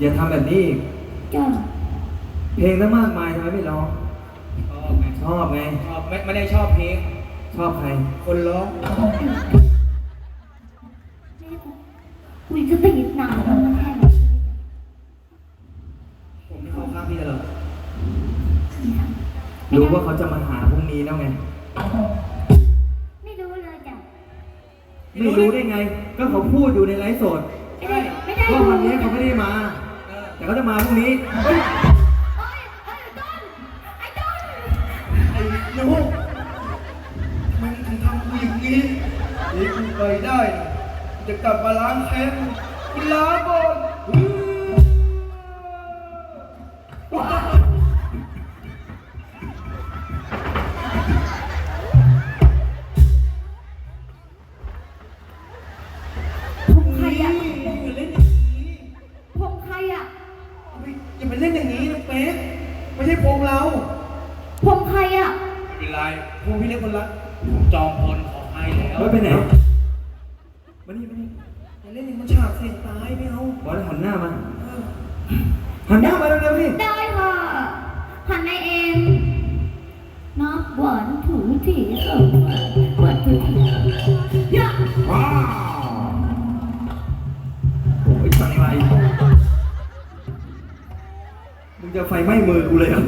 อย่าทำแบบนี้อีกจ้าเพลงตั้งมากมายทำไมไม่ร้อง ชอบไงชอบไง ชอบไม่ไม่ได้ชอบเพลง ชอบใคร คนร้อง คุยจะตีหนาแล้วมันแค่ไหนผมไม่เข้าข้างพี่หรอกรู้ว่าเขาจะมาหาพรุ่งนี้แล้วไง ไม่รู้เลยจ้ะไม่รู้ได้ไง ก็เขาพูดอยู่ในไลฟ์สดไม่ได้ไม่ได้ว่าดูวันนี้เขาไม่ได้มา เขาจะมาพรุ่งนี้เฮ้ยโอ๊ยโอ๊ยต้นไอ้ต้นไอ้หนูมมึงถึงทำกูอย่างนี้เดี๋ยวกูไปได้นะจะกลับมาล้างแค้นกูล้างก่อน ไม่ใช่พงเราผมใครอะ ไม่เป็นไรพวกพี่เล็กคนละผมจอมพลขอให้แล้วเฮ้ยไปไหนมานี่มานี่อย่าเล่นอย่างมันฉากเสียงตายไม่เอาบอสหันหน้ามาเออหันหน้ามาเร็วๆนี่ได้ค่ะ หันในเองนับหวานถูถีเออหวานถูถี มึงจะไฟไหม้มือกูเลยเหรอ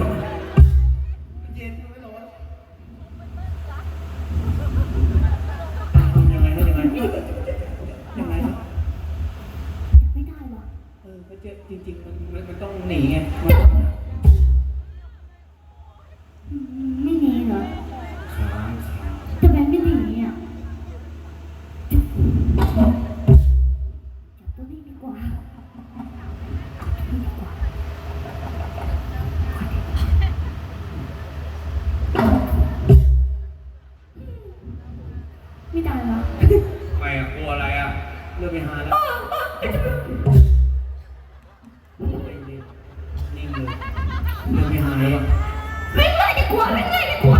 เย็นไม่ร้อนยังไงนะยังไงยังไงนะไม่ได้หรอเออไม่เจอจริงๆมันมันมันต้องหนีไง เริ่มไม่หาแล้วนิ่งเลยเลิกไปหาแล้ว ไม่เลยดีกว่าไม่เลยดีกว่า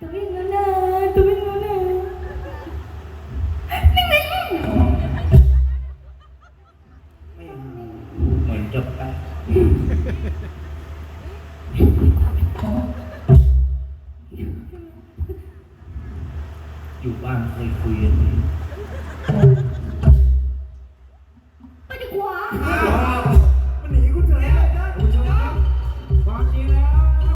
ตัววิ่งแล้ว อยู่บ้านเคยคุยกัน